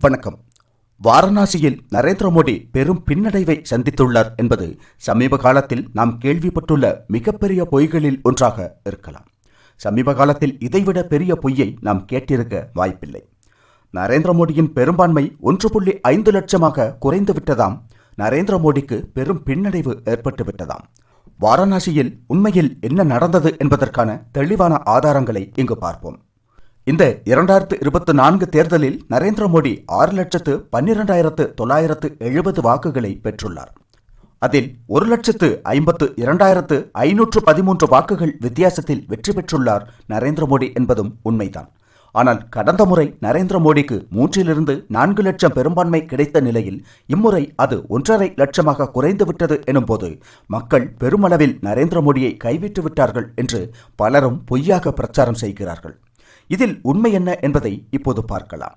வணக்கம். வாரணாசியில் நரேந்திர மோடி பெரும் பின்னடைவை சந்தித்துள்ளார் என்பது சமீப காலத்தில் நாம் கேள்விப்பட்டுள்ள மிகப்பெரிய பொய்களில் ஒன்றாக இருக்கலாம். சமீப காலத்தில் இதைவிட பெரிய பொய்யை நாம் கேட்டிருக்க வாய்ப்பில்லை. நரேந்திர மோடியின் பெரும்பான்மை ஒன்று புள்ளி ஐந்து லட்சமாக குறைந்து விட்டதாம். நரேந்திர மோடிக்கு பெரும் பின்னடைவு ஏற்பட்டுவிட்டதாம் வாரணாசியில் உண்மையில் என்ன நடந்தது என்பதற்கான தெளிவான ஆதாரங்களை இங்கு பார்ப்போம். இந்த இரண்டாயிரத்து இருபத்தி நான்கு தேர்தலில் நரேந்திர மோடி ஆறு லட்சத்து பன்னிரெண்டாயிரத்து தொள்ளாயிரத்து எழுபது வாக்குகளை பெற்றுள்ளார். அதில் ஒரு லட்சத்து ஐம்பத்து இரண்டாயிரத்து ஐநூற்று பதிமூன்று வாக்குகள் வித்தியாசத்தில் வெற்றி பெற்றுள்ளார் நரேந்திர மோடி என்பதும் உண்மைதான். ஆனால் கடந்த முறை நரேந்திர மோடிக்கு மூன்றிலிருந்து நான்கு லட்சம் பெரும்பான்மை கிடைத்த நிலையில் இம்முறை அது ஒன்றரை லட்சமாக குறைந்துவிட்டது எனும்போது மக்கள் பெருமளவில் நரேந்திர மோடியை கைவிட்டு விட்டார்கள் என்று பலரும் பொய்யாக பிரச்சாரம் செய்கிறார்கள். இதில் உண்மை என்ன என்பதை இப்போது பார்க்கலாம்.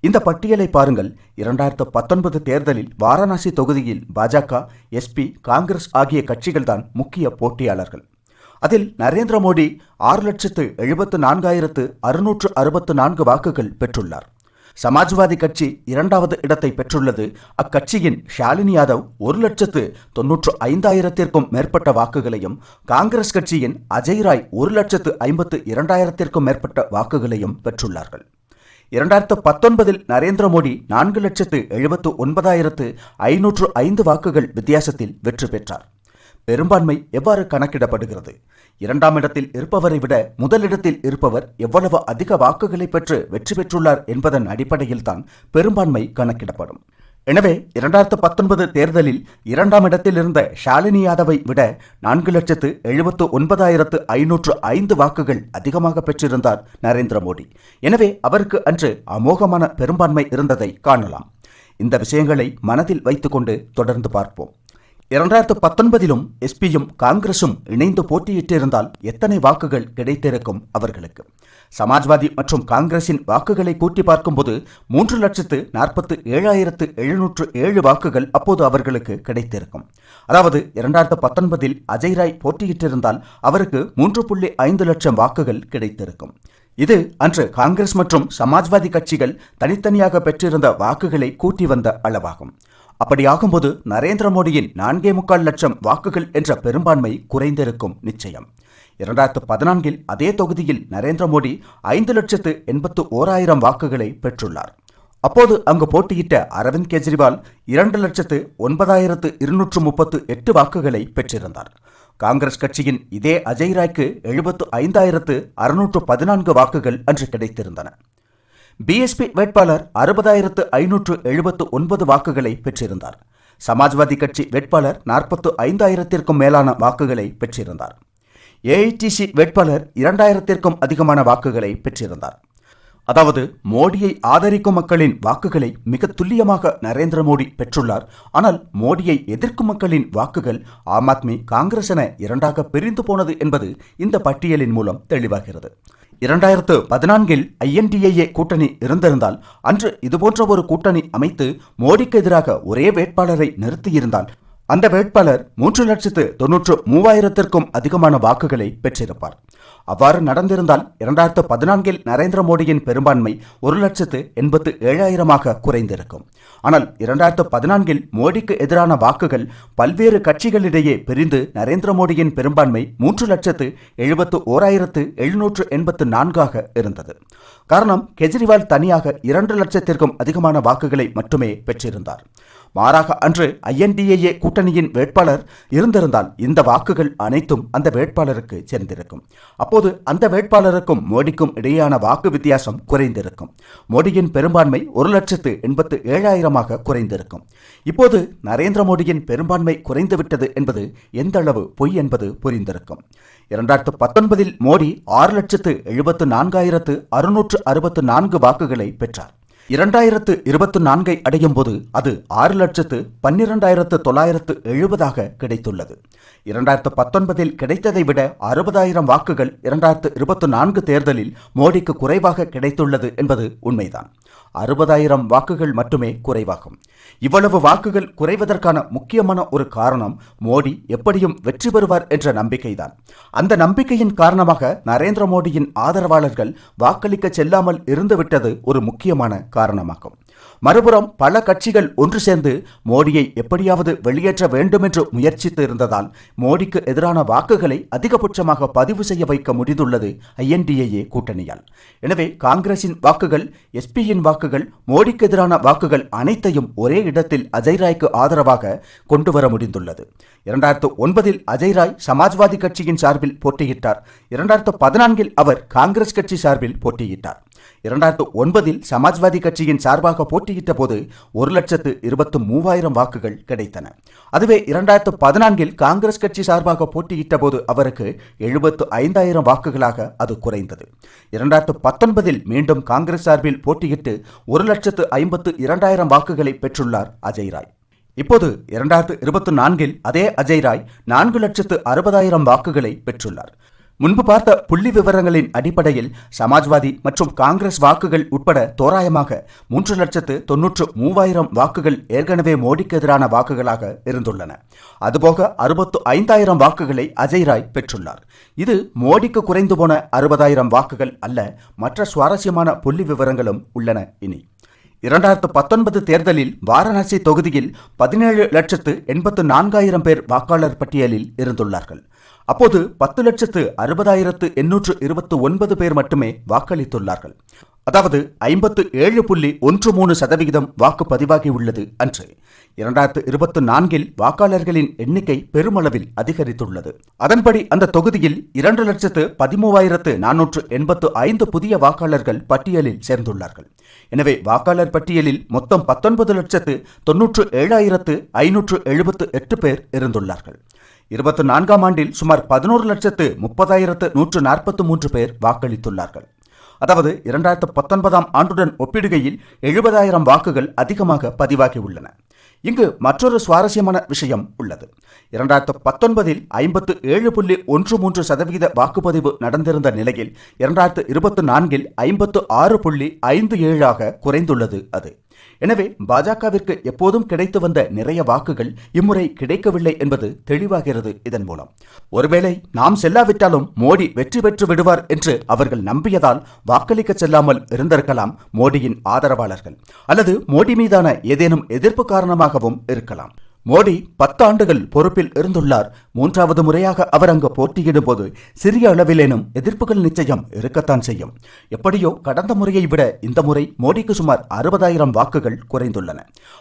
இந்த பட்டியலை பாருங்கள். இரண்டாயிரத்து பத்தொன்பது தேர்தலில் வாரணாசி தொகுதியில் பாஜக எஸ்பி காங்கிரஸ் ஆகிய கட்சிகள்தான் முக்கிய போட்டியாளர்கள். அதில் நரேந்திர மோடி ஆறு லட்சத்து எழுபத்து நான்காயிரத்து அறுநூற்று அறுபத்து நான்கு வாக்குகள் பெற்றுள்ளார். சமாஜ்வாதி கட்சி இரண்டாவது இடத்தை பெற்றுள்ளது. அக்கட்சியின் ஷாலினி யாதவ் ஒரு லட்சத்து தொன்னூற்று ஐந்தாயிரத்திற்கும் மேற்பட்ட வாக்குகளையும் காங்கிரஸ் கட்சியின் அஜய் ராய் ஒரு லட்சத்து ஐம்பத்து இரண்டாயிரத்திற்கும் மேற்பட்ட வாக்குகளையும் பெற்றுள்ளார்கள். இரண்டாயிரத்து பத்தொன்பதில் நரேந்திர மோடி நான்கு லட்சத்து எழுபத்து ஒன்பதாயிரத்து ஐநூற்று ஐந்து வாக்குகள் வித்தியாசத்தில் வெற்றி பெற்றார். பெரும்பான்மை எவ்வாறு கணக்கிடப்படுகிறது? இரண்டாம் இடத்தில் இருப்பவரை விட முதலிடத்தில் இருப்பவர் எவ்வளவு அதிக வாக்குகளை பெற்று வெற்றி பெற்றுள்ளார் என்பதன் அடிப்படையில் தான் பெரும்பான்மை கணக்கிடப்படும். எனவே இரண்டாயிரத்து பத்தொன்பது தேர்தலில் இரண்டாம் இடத்தில் இருந்த ஷாலினி யாதவை விட நான்கு லட்சத்து எழுபத்து ஒன்பதாயிரத்து ஐநூற்று ஐந்து வாக்குகள் அதிகமாக பெற்றிருந்தார் நரேந்திர மோடி. எனவே அவருக்கு அன்று அமோகமான பெரும்பான்மை இருந்ததை காணலாம். இந்த விஷயங்களை மனதில் வைத்துக்கொண்டு தொடர்ந்து பார்ப்போம். இரண்டாயிரத்து பத்தொன்பதிலும் எஸ்பியும் காங்கிரசும் இணைந்து போட்டியிட்டிருந்தால் எத்தனை வாக்குகள் கிடைத்திருக்கும் அவர்களுக்கு? சமாஜ்வாதி மற்றும் காங்கிரசின் வாக்குகளை கூட்டி பார்க்கும்போது மூன்று லட்சத்து நாற்பத்து ஏழாயிரத்து எழுநூற்று ஏழு வாக்குகள் அப்போது அவர்களுக்கு கிடைத்திருக்கும். அதாவது இரண்டாயிரத்து பத்தொன்பதில் அஜய் ராய் போட்டியிட்டிருந்தால் அவருக்கு மூன்று புள்ளி ஐந்து லட்சம் வாக்குகள் கிடைத்திருக்கும். இது அன்று காங்கிரஸ் மற்றும் சமாஜ்வாதி கட்சிகள் தனித்தனியாக பெற்றிருந்த வாக்குகளை கூட்டி வந்த அளவாகும். அப்படியாகும்போது நரேந்திர மோடியின் நான்கே முக்கால் லட்சம் வாக்குகள் என்ற பெரும்பான்மை குறைந்திருக்கும் நிச்சயம். இரண்டாயிரத்து பதினான்கில் அதே தொகுதியில் நரேந்திர மோடி ஐந்து லட்சத்து எண்பத்து ஓராயிரம் வாக்குகளை பெற்றுள்ளார். அப்போது அங்கு போட்டியிட்ட அரவிந்த் கெஜ்ரிவால் இரண்டு லட்சத்து ஒன்பதாயிரத்து இருநூற்று முப்பத்து எட்டு வாக்குகளை பெற்றிருந்தார். காங்கிரஸ் கட்சியின் இதே அஜய் ராய்க்கு எழுபத்து ஐந்தாயிரத்து அறுநூற்று பதினான்கு வாக்குகள் அன்று கிடைத்திருந்தன. பிஎஸ்பி வேட்பாளர் அறுபதாயிரத்து ஐநூற்று எழுபத்து ஒன்பது வாக்குகளை பெற்றிருந்தார். சமாஜ்வாதி கட்சி வேட்பாளர் நாற்பத்து ஐந்தாயிரத்திற்கும் மேலான வாக்குகளை பெற்றிருந்தார். ஏஐடிசி வேட்பாளர் இரண்டாயிரத்திற்கும் அதிகமான வாக்குகளை பெற்றிருந்தார். அதாவது மோடியை ஆதரிக்கும் மக்களின் வாக்குகளை மிக துல்லியமாக நரேந்திர மோடி பெற்றுள்ளார். ஆனால் மோடியை எதிர்க்கும் மக்களின் வாக்குகள் ஆம் ஆத்மி காங்கிரஸ் என இரண்டாக பிரிந்து போனது என்பது இந்த பட்டியலின் மூலம் தெளிவாகிறது. இரண்டாயிரத்து பதினான்கில் ஐஎன்டிஏஏ கூட்டணி இருந்திருந்தால் அன்று இதுபோன்ற ஒரு கூட்டணி அமைத்து மோடிக்கு எதிராக ஒரே வேட்பாளரை நிறுத்தியிருந்தால் அந்த வேட்பாளர் மூன்று லட்சத்து தொன்னூற்று மூவாயிரத்திற்கும் அதிகமான வாக்குகளை பெற்றிருப்பார். அவ்வாறு நடந்திருந்தால் இரண்டாயிரத்து பதினான்கில் நரேந்திர மோடியின் பெரும்பான்மை ஒரு லட்சத்து எண்பத்து ஏழாயிரமாக குறைந்திருக்கும். ஆனால் இரண்டாயிரத்து பதினான்கில் மோடிக்கு எதிரான வாக்குகள் பல்வேறு கட்சிகளிடையே பிரிந்து நரேந்திர மோடியின் பெரும்பான்மை மூன்று லட்சத்து எழுபத்து ஓராயிரத்து எழுநூற்று எண்பத்து நான்காக இருந்தது. காரணம் கெஜ்ரிவால் தனியாக இரண்டு லட்சத்திற்கும் அதிகமான வாக்குகளை மட்டுமே பெற்றிருந்தார். மாறாக அன்று ஐஎன்டிஏஏ கூட்டணியின் வேட்பாளர் இருந்திருந்தால் இந்த வாக்குகள் அனைத்தும் அந்த வேட்பாளருக்கு சேர்ந்திருக்கும். அப்போது அந்த வேட்பாளருக்கும் மோடிக்கும் இடையேயான வாக்கு வித்தியாசம் குறைந்திருக்கும். மோடியின் பெரும்பான்மை ஒரு லட்சத்து எண்பத்து ஏழாயிரமாக குறைந்திருக்கும். இப்போது நரேந்திர மோடியின் பெரும்பான்மை குறைந்துவிட்டது என்பது எந்த அளவு பொய் என்பது புரிந்திருக்கும். இரண்டாயிரத்து பத்தொன்பதில் மோடி ஆறு லட்சத்து எழுபத்து நான்காயிரத்து அறுநூற்று அறுபத்து நான்கு வாக்குகளை பெற்றார். இரண்டாயிரத்து இருபத்தி நான்கை அடையும் போது அது ஆறு லட்சத்து பன்னிரெண்டாயிரத்து தொள்ளாயிரத்து எழுபதாக கிடைத்துள்ளது. இரண்டாயிரத்து பத்தொன்பதில் கிடைத்ததை விட அறுபதாயிரம் வாக்குகள் இரண்டாயிரத்து இருபத்தி நான்கு தேர்தலில் மோடிக்கு குறைவாக கிடைத்துள்ளது என்பது உண்மைதான். அறுபதாயிரம் வாக்குகள் மட்டுமே குறைவாகும். இவ்வளவு வாக்குகள் குறைவதற்கான முக்கியமான ஒரு காரணம் மோடி எப்படியும் வெற்றி பெறுவார் என்ற நம்பிக்கைதான். அந்த நம்பிக்கையின் காரணமாக நரேந்திர மோடியின் ஆதரவாளர்கள் வாக்களிக்க செல்லாமல் இருந்துவிட்டது ஒரு முக்கியமான காரணமாகும். மறுபுறம் பல கட்சிகள் ஒன்று சேர்ந்து மோடியை எப்படியாவது வெளியேற்ற வேண்டும் என்று முயற்சித்து இருந்ததால் மோடிக்கு எதிரான வாக்குகளை அதிகபட்சமாக பதிவு செய்ய வைக்க முடிந்துள்ளது ஐஎன்டிஏஏ கூட்டணியால். எனவே காங்கிரசின் வாக்குகள் எஸ்பியின் வாக்குகள் மோடிக்கு எதிரான வாக்குகள் அனைத்தையும் ஒரே இடத்தில் அஜய் ராய்க்கு ஆதரவாக கொண்டு வர முடிந்துள்ளது. இரண்டாயிரத்து ஒன்பதில் அஜய் ராய் சமாஜ்வாதி கட்சியின் சார்பில் போட்டியிட்டார். இரண்டாயிரத்து பதினான்கில் அவர் காங்கிரஸ் கட்சி சார்பில் போட்டியிட்டார். இரண்டாயிரத்து ஒன்பதில் சமாஜ்வாதி கட்சியின் சார்பாக போட்டியிட்ட போது ஒரு லட்சத்து இருபத்து மூவாயிரம் வாக்குகள் கிடைத்தன. அதுவே இரண்டாயிரத்து பதினான்கில் காங்கிரஸ் கட்சி சார்பாக போட்டியிட்ட போது அவருக்கு எழுபத்து ஐந்தாயிரம் வாக்குகளாக அது குறைந்தது. இரண்டாயிரத்து பத்தொன்பதில் மீண்டும் காங்கிரஸ் சார்பில் போட்டியிட்டு ஒரு லட்சத்து ஐம்பத்து இரண்டாயிரம் வாக்குகளை பெற்றுள்ளார் அஜய் ராய். இப்போது இரண்டாயிரத்து இருபத்தி நான்கில் அதே அஜய் ராய் நான்கு லட்சத்து அறுபதாயிரம் வாக்குகளை பெற்றுள்ளார். முன்பு பார்த்த புள்ளி விவரங்களின் அடிப்படையில் சமாஜ்வாதி மற்றும் காங்கிரஸ் வாக்குகள் உட்பட தோராயமாக மூன்று லட்சத்து தொன்னூற்று மூவாயிரம் வாக்குகள் ஏற்கனவே மோடிக்கு எதிரான வாக்குகளாக இருந்துள்ளன. அதுபோக அறுபத்து ஐந்தாயிரம் வாக்குகளை அஜய் ராய் பெற்றுள்ளார். இது மோடிக்கு குறைந்து போன அறுபதாயிரம் வாக்குகள் அல்ல மற்ற சுவாரஸ்யமான புள்ளி விவரங்களும் உள்ளன இனி. இரண்டாயிரத்து பத்தொன்பது தேர்தலில் வாரணாசி தொகுதியில் பதினேழு லட்சத்து எண்பத்து நான்காயிரம் பேர் வாக்காளர் பட்டியலில் இருந்துள்ளார்கள். அப்போது பத்து லட்சத்து அறுபதாயிரத்து எண்ணூற்று இருபத்து ஒன்பது பேர் மட்டுமே வாக்களித்துள்ளார்கள். அதாவது ஐம்பத்து ஏழு புள்ளி ஒன்று மூணு சதவிகிதம் வாக்கு பதிவாகியுள்ளது அன்று. இரண்டாயிரத்து இருபத்தி நான்கில் வாக்காளர்களின் எண்ணிக்கை பெருமளவில் அதிகரித்துள்ளது. அதன்படி அந்த தொகுதியில் இரண்டு லட்சத்து பதிமூவாயிரத்து நானூற்று எண்பத்து ஐந்து புதிய வாக்காளர்கள் பட்டியலில் சேர்ந்துள்ளார்கள். எனவே வாக்காளர் பட்டியலில் மொத்தம் பத்தொன்பது லட்சத்து தொன்னூற்று ஏழாயிரத்து ஐநூற்று எழுபத்து எட்டு பேர் இருந்துள்ளார்கள். இருபத்தி நான்காம் ஆண்டில் சுமார் பதினோரு லட்சத்து முப்பதாயிரத்து நூற்று நாற்பத்தி மூன்று பேர் வாக்களித்துள்ளார்கள். அதாவது இரண்டாயிரத்து பத்தொன்பதாம் ஆண்டுடன் ஒப்பிடுகையில் எழுபதாயிரம் வாக்குகள் அதிகமாக பதிவாகியுள்ளன இங்கு மற்றொரு சுவாரஸ்யமான விஷயம் உள்ளது. இரண்டாயிரத்து பத்தொன்பதில் ஐம்பத்து ஏழு புள்ளி ஒன்று மூன்று சதவீத வாக்குப்பதிவு நடந்திருந்த நிலையில் இரண்டாயிரத்து இருபத்தி நான்கில் ஐம்பத்து ஆறு புள்ளி ஐந்து ஏழாக குறைந்துள்ளது அது. எனவே பாஜகவிற்கு எப்போதும் கிடைத்து வந்த நிறைய வாக்குகள் இம்முறை கிடைக்கவில்லை என்பது தெளிவாகிறது இதன் மூலம். ஒருவேளை நாம் செல்லாவிட்டாலும் மோடி வெற்றி பெற்று விடுவார் என்று அவர்கள் நம்பியதால் வாக்களிக்க செல்லாமல் இருந்திருக்கலாம் மோடியின் ஆதரவாளர்கள். அல்லது மோடி மீதான ஏதேனும் எதிர்ப்பு காரணமாகவும் இருக்கலாம். மோடி பத்தாண்டுகள் பொறுப்பில் இருந்துள்ளார். மூன்றாவது முறையாக அவர் அங்கு போட்டியிடும் போது சிறிய அளவிலேனும் எதிர்ப்புகள் நிச்சயம் இருக்கத்தான் செய்யும். எப்படியோ கடந்த முறையை விட இந்த முறை மோடிக்கு சுமார் அறுபதாயிரம் வாக்குகள் குறைந்துள்ளன.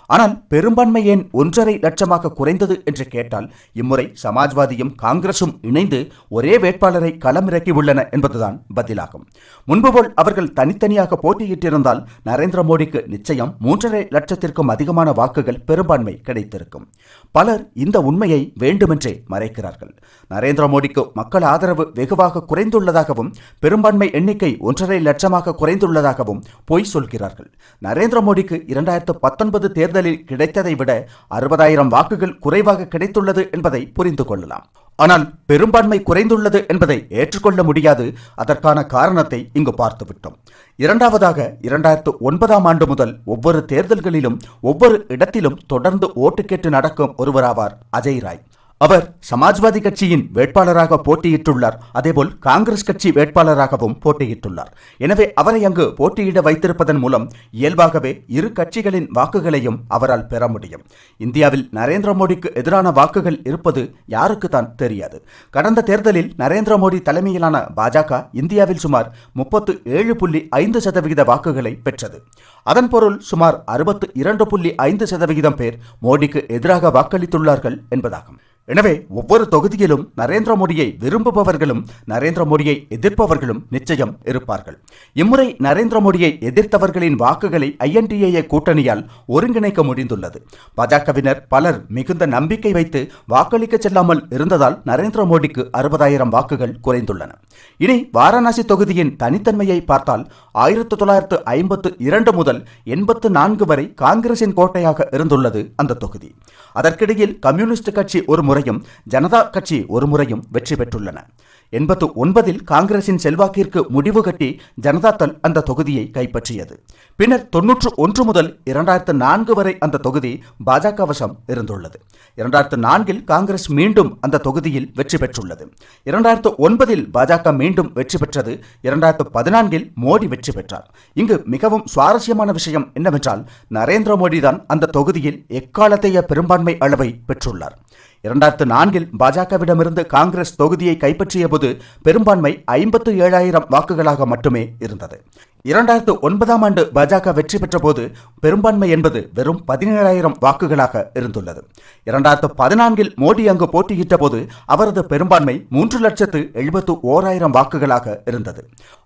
ஆனால் பெரும்பான்மை ஏன் ஒன்றரை லட்சமாக குறைந்தது என்று கேட்டால் இம்முறை சமாஜ்வாதியும் காங்கிரசும் இணைந்து ஒரே வேட்பாளரை களமிறக்கியுள்ளன என்பதுதான் பதிலாகும். முன்பு போல் அவர்கள் தனித்தனியாக போட்டியிட்டிருந்தால் நரேந்திர மோடிக்கு நிச்சயம் மூன்றரை லட்சத்திற்கும் அதிகமான வாக்குகள் பெரும்பான்மை கிடைத்திருக்கும். பலர் இந்த உண்மையை வேண்டுமென்றே மறைக்கிறார்கள். நரேந்திர மோடிக்கு மக்கள் ஆதரவு வெகுவாக குறைந்துள்ளதாகவும் பெரும்பான்மை எண்ணிக்கை ஒன்றரை லட்சமாக குறைந்துள்ளதாகவும் பொய் சொல்கிறார்கள். நரேந்திர மோடிக்கு இரண்டாயிரத்து பத்தொன்பது தேர்தலில் கிடைத்ததை விட அறுபதாயிரம் வாக்குகள் குறைவாக கிடைத்துள்ளது என்பதை புரிந்து கொள்ளலாம். ஆனால் பெரும்பான்மை குறைந்துள்ளது என்பதை ஏற்றுக்கொள்ள முடியாது. அதற்கான காரணத்தை இங்கு பார்த்துவிட்டோம். இரண்டாவதாக இரண்டாயிரத்து ஒன்பதாம் ஆண்டு முதல் ஒவ்வொரு தேர்தல்களிலும் ஒவ்வொரு இடத்திலும் தொடர்ந்து ஓட்டு கேட்டு நடக்கும் ஒருவராவார் அஜய் ராய். அவர் சமாஜ்வாதி கட்சியின் வேட்பாளராக போட்டியிட்டுள்ளார். அதேபோல் காங்கிரஸ் கட்சி வேட்பாளராகவும் போட்டியிட்டுள்ளார். எனவே அவரை அங்கு போட்டியிட வைத்திருப்பதன் மூலம் இயல்பாகவே இரு கட்சிகளின் வாக்குகளையும் அவரால் பெற முடியும். இந்தியாவில் நரேந்திர மோடிக்கு எதிரான வாக்குகள் இருப்பது யாருக்கு தான் தெரியாது. கடந்த தேர்தலில் நரேந்திர மோடி தலைமையிலான பாஜக இந்தியாவில் சுமார் முப்பத்து ஏழு புள்ளி ஐந்து சதவிகித வாக்குகளை பெற்றது. அதன் பொருள் சுமார் அறுபத்து இரண்டு புள்ளி ஐந்து சதவிகிதம் பேர் மோடிக்கு எதிராக வாக்களித்துள்ளார்கள் என்பதாகும். எனவே ஒவ்வொரு தொகுதியிலும் நரேந்திர மோடியை விரும்புபவர்களும் நரேந்திர மோடியை எதிர்ப்பவர்களும் நிச்சயம் இருப்பார்கள். இம்முறை நரேந்திர மோடியை எதிர்த்தவர்களின் வாக்குகளை ஐஎன்டிஏ கூட்டணியால் ஒருங்கிணைக்க முடிந்துள்ளது. பாஜகவினர் பலர் மிகுந்த நம்பிக்கை வைத்து வாக்களிக்க செல்லாமல் இருந்ததால் நரேந்திர மோடிக்கு அறுபதாயிரம் வாக்குகள் குறைந்துள்ளன. இனி வாரணாசி தொகுதியின் தனித்தன்மையை பார்த்தால் ஆயிரத்தி தொள்ளாயிரத்து ஐம்பத்து இரண்டு முதல் எண்பத்து நான்கு வரை காங்கிரசின் கோட்டையாக இருந்துள்ளது அந்த தொகுதி. அதற்கிடையில் கம்யூனிஸ்ட் கட்சி ஒரு முறை முறையும் ஜனதா கட்சி ஒரு முறையும் வெற்றி பெற்றுள்ளன. எண்பத்து ஒன்பதில் காங்கிரசின் செல்வாக்கிற்கு முடிவு கட்டி ஜனதாதள் அந்த தொகுதியை கைப்பற்றியது. பின்னர் தொன்னூற்று ஒன்று முதல் இரண்டாயிரத்து நான்கு வரை அந்த தொகுதி பாஜக வசம் இருந்துள்ளது. இரண்டாயிரத்து நான்கில் காங்கிரஸ் மீண்டும் அந்த தொகுதியில் வெற்றி பெற்றுள்ளது. இரண்டாயிரத்து ஒன்பதில் பாஜக மீண்டும் வெற்றி பெற்றது. இரண்டாயிரத்து பதினான்கில் மோடி வெற்றி பெற்றார். இங்கு மிகவும் சுவாரஸ்யமான விஷயம் என்னவென்றால் நரேந்திர மோடி தான் அந்த தொகுதியில் எக்காலத்தைய பெரும்பான்மை அளவை பெற்றுள்ளார். இரண்டாயிரத்து நான்கில் பாஜகவிடமிருந்து காங்கிரஸ் தொகுதியை கைப்பற்றிய போது பெரும்பான்மை ஐம்பத்து ஏழாயிரம் வாக்குகளாக மட்டுமே இருந்தது. இரண்டாயிரத்து ஒன்பதாம் ஆண்டு பாஜக வெற்றி பெற்ற போது பெரும்பான்மை என்பது வெறும் பதினேழாயிரம் வாக்குகளாக இருந்துள்ளது. இரண்டாயிரத்து பதினான்கில் மோடி அங்கு போட்டியிட்ட போது அவரது பெரும்பான்மை மூன்று லட்சத்து எழுபத்து ஓராயிரம் வாக்குகளாக இருந்தது.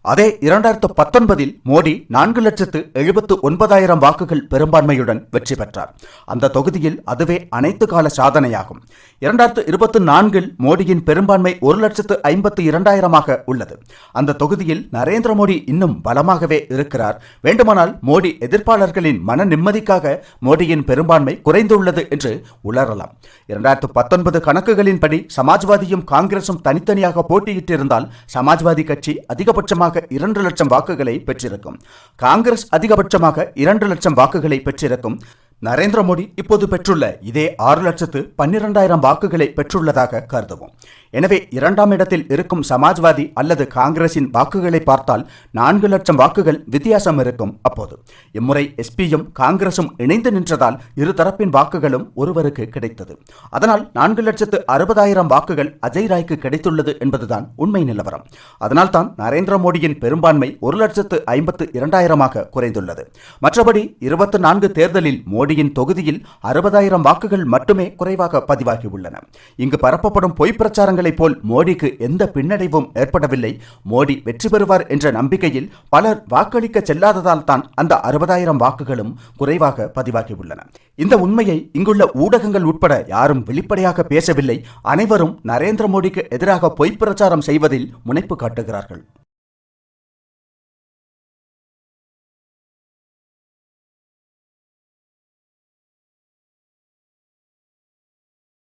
அதே இரண்டாயிரத்து பத்தொன்பதில் மோடி நான்கு லட்சத்து எழுபத்து ஒன்பதாயிரம் வாக்குகள் பெரும்பான்மையுடன் வெற்றி பெற்றார். அந்த தொகுதியில் அதுவே அனைத்து கால சாதனையாகும். இரண்டாயிரத்து இருபத்தி நான்கில் மோடியின் பெரும்பான்மை ஒரு லட்சத்து ஐம்பத்து இரண்டாயிரமாக உள்ளது. அந்த தொகுதியில் நரேந்திர மோடி இன்னும் பலமாக பலமாகவே இருக்கிறார். வேண்டுமானால் மோடி எதிர்ப்பாளர்களின் மன நிம்மதிக்காக மோடியின் பெரும்பான்மை குறைந்துள்ளது என்று உளரலாம் இரண்டாயிரத்து பத்தொன்பது கணக்குகளின்படி சமாஜ்வாதியும் காங்கிரசும் தனித்தனியாக போட்டியிட்டிருந்தால் சமாஜ்வாதி கட்சி அதிகபட்சமாக இரண்டு லட்சம் வாக்குகளை பெற்றிருக்கும். காங்கிரஸ் அதிகபட்சமாக இரண்டு லட்சம் வாக்குகளை பெற்றிருக்கும். நரேந்திர மோடி இப்போது பெற்றுள்ள இதே ஆறு லட்சத்து பன்னிரெண்டாயிரம் வாக்குகளை பெற்றுள்ளதாக கருதுவோம். எனவே இரண்டாம் இடத்தில் இருக்கும் சமாஜ்வாதி அல்லது காங்கிரசின் வாக்குகளை பார்த்தால் நான்கு லட்சம் வாக்குகள் வித்தியாசம் இருக்கும் அப்போது. இம்முறை எஸ்பியும் காங்கிரசும் இணைந்து நின்றதால் இரு தரப்பின் வாக்குகளும் ஒருவருக்கு கிடைத்தது. அதனால் நான்கு லட்சத்து அறுபதாயிரம் வாக்குகள் அஜய் ராய்க்கு கிடைத்துள்ளது என்பதுதான் உண்மை நிலவரம். அதனால் தான் நரேந்திர மோடியின் பெரும்பான்மை ஒரு லட்சத்து ஐம்பத்து இரண்டாயிரமாக குறைந்துள்ளது. மற்றபடி இருபத்தி நான்கு தேர்தலில் மோடியின் தொகுதியில் அறுபதாயிரம் வாக்குகள் மட்டுமே குறைவாக பதிவாகியுள்ளன இங்கு பரப்பப்படும் பொய் பிரச்சாரங்கள் பிரச்சாரங்களைப் போல் மோடிக்கு எந்த பின்னடைவும் ஏற்படவில்லை. மோடி வெற்றி பெறுவார் என்ற நம்பிக்கையில் பலர் வாக்களிக்க செல்லாததால் தான் அந்த அறுபதாயிரம் வாக்குகளும் குறைவாக பதிவாகியுள்ளன. இந்த உண்மையை இங்குள்ள ஊடகங்கள் உட்பட யாரும் வெளிப்படையாக பேசவில்லை. அனைவரும் நரேந்திர மோடிக்கு எதிராக பொய் பிரச்சாரம் செய்வதில் முனைப்பு காட்டுகிறார்கள்.